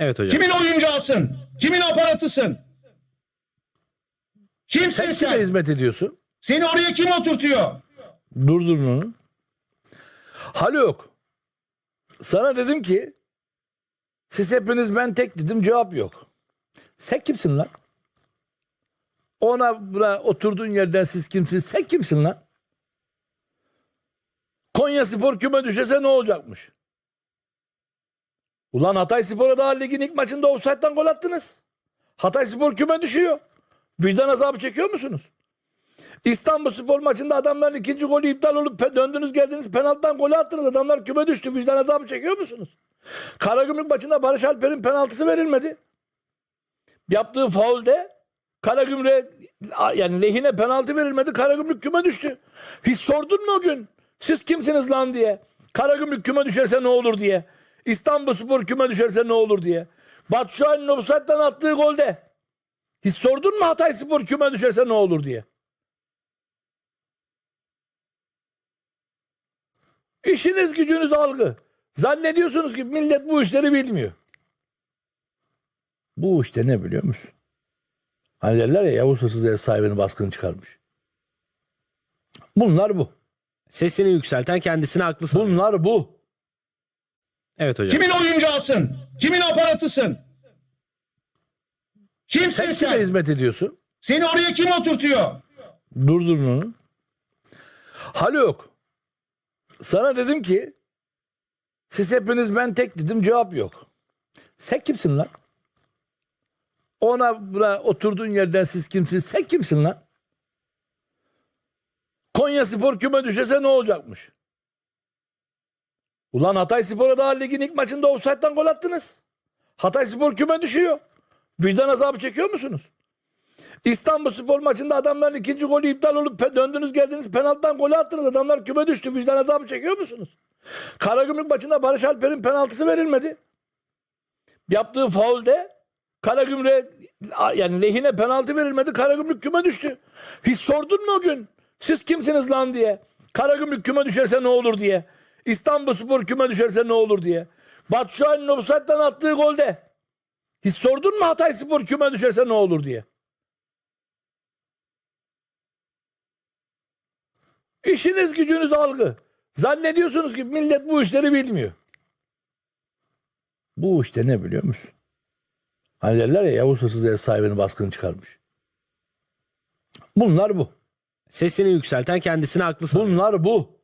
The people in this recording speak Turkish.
Evet hocam. Kimin oyuncağısın? Kimin aparatısın? Kimsin Sen sen? kime hizmet ediyorsun? Seni oraya kim oturtuyor? Durdurun onu. Halo yok. Sana dedim ki siz hepiniz ben tek dedim cevap yok. Sen kimsin lan? Ona buna oturduğun yerden siz kimsiniz? Sen kimsin lan? Konya Spor küme düşese ne olacakmış? Ulan Hatay Spor'a daha ligin ilk maçında offside'dan gol attınız. Hatay Spor küme düşüyor. Vicdan azabı çekiyor musunuz? İstanbul Spor maçında adamların ikinci golü iptal olup döndünüz geldiniz penaltıdan golü attınız. Adamlar küme düştü. Vicdan azabı çekiyor musunuz? Karagümrük maçında Barış Alper'in penaltısı verilmedi. Yaptığı faulde Karagümrük'e yani lehine penaltı verilmedi. Karagümrük küme düştü. Hiç sordun mu o gün? Siz kimsiniz lan diye. Karagümrük küme düşerse ne olur diye. İstanbul Spor küme düşerse ne olur diye. Batu Şahin'in offside'dan attığı golde. Hiç sordun mu Hatay Spor küme düşerse ne olur diye. İşiniz gücünüz algı. Zannediyorsunuz ki millet bu işleri bilmiyor. Bu işte ne biliyor musun? Hani derler ya Yavuz hırsız ev sahibinin baskını çıkarmış. Bunlar bu. Sesini yükselten kendisine haklı sanıyor. Bunlar bu. Evet hocam. Kimin oyuncağısın? Kimin aparatısın? Kimsin Sen sen? kime hizmet ediyorsun? Seni oraya kim oturtuyor? Durdurun onu. Halo yok. Sana dedim ki siz hepiniz ben tek dedim cevap yok. Sen kimsin lan? Ona buna oturduğun yerden siz kimsiniz? Sen kimsin lan? Konya Spor küme düşese ne olacakmış? Ulan Hatay Spor'a daha ligin ilk maçında offside'dan gol attınız. Hatay Spor küme düşüyor. Vicdan azabı çekiyor musunuz? İstanbul Spor maçında adamların ikinci golü iptal olup döndünüz geldiniz penaltıdan golü attınız. Adamlar küme düştü. Vicdan azabı çekiyor musunuz? Karagümrük maçında Barış Alper'in penaltısı verilmedi. Yaptığı faulde Karagümrük'e yani lehine penaltı verilmedi. Karagümrük küme düştü. Hiç sordun mu o gün? Siz kimsiniz lan diye. Karagümrük küme düşerse ne olur diye. İstanbul Spor küme düşerse ne olur diye. Batu Şahin'in offside'dan attığı golde. Hiç sordun mu Hatay Spor küme düşerse ne olur diye. İşiniz gücünüz algı. Zannediyorsunuz ki millet bu işleri bilmiyor. Bu işte ne biliyor musun? Hani derler ya Yavuz hırsız ev sahibinin baskını çıkarmış. Bunlar bu. Sesini yükselten kendisine haklı sanıyor. Bunlar bu.